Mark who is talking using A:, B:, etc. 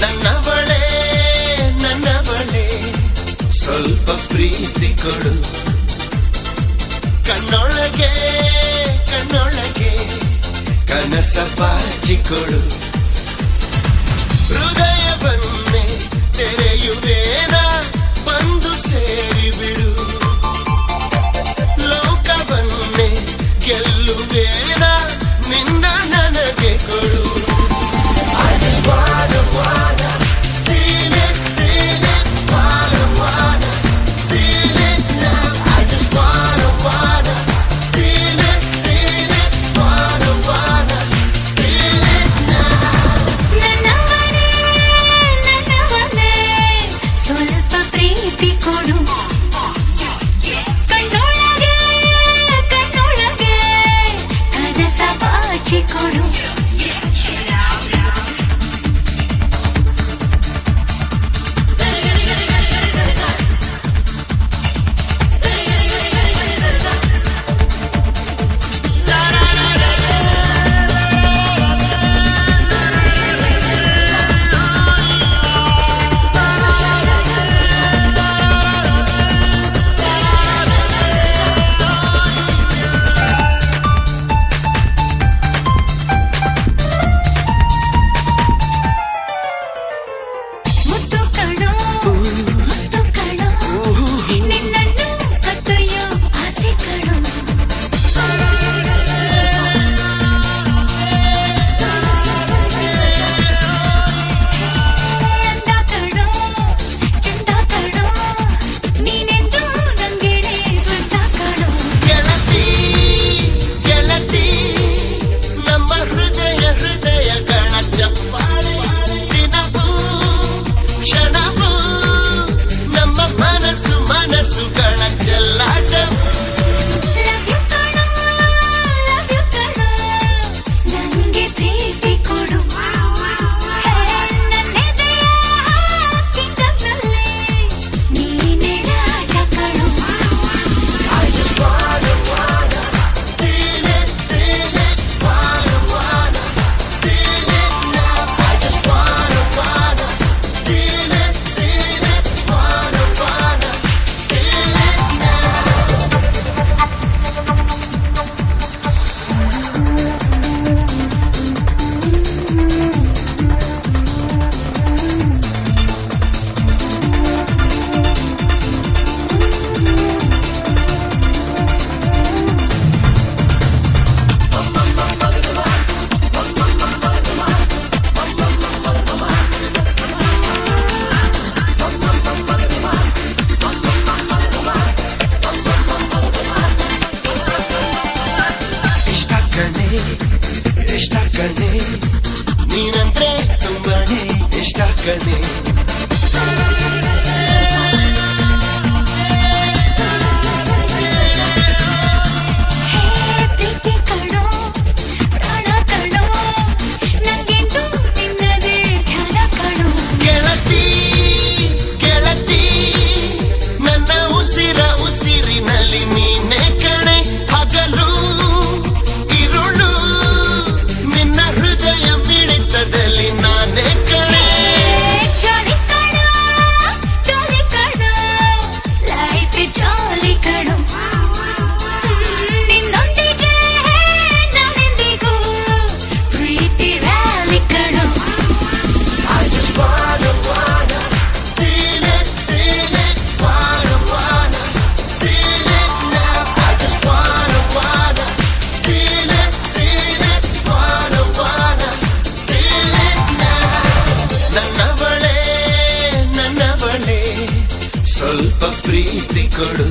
A: ನನ್ನವಳೇ ನನ್ನವಳೇ ಸ್ವಲ್ಪ ಪ್ರೀತಿ ಕೊಡು. ಕಣ್ಣೊಳಗೆ ಕಣ್ಣೊಳಗೆ ಕನಸ ಬಾಚಿಕೊಡು.
B: Thank you. ಕಣೆ
A: ಇಷ್ಟ ಕಣೆ? ನೀನಂದ್ರೆ ತುಂಬಾನೇ ಇಷ್ಟ ಕಣೆ? இத்திக்கடு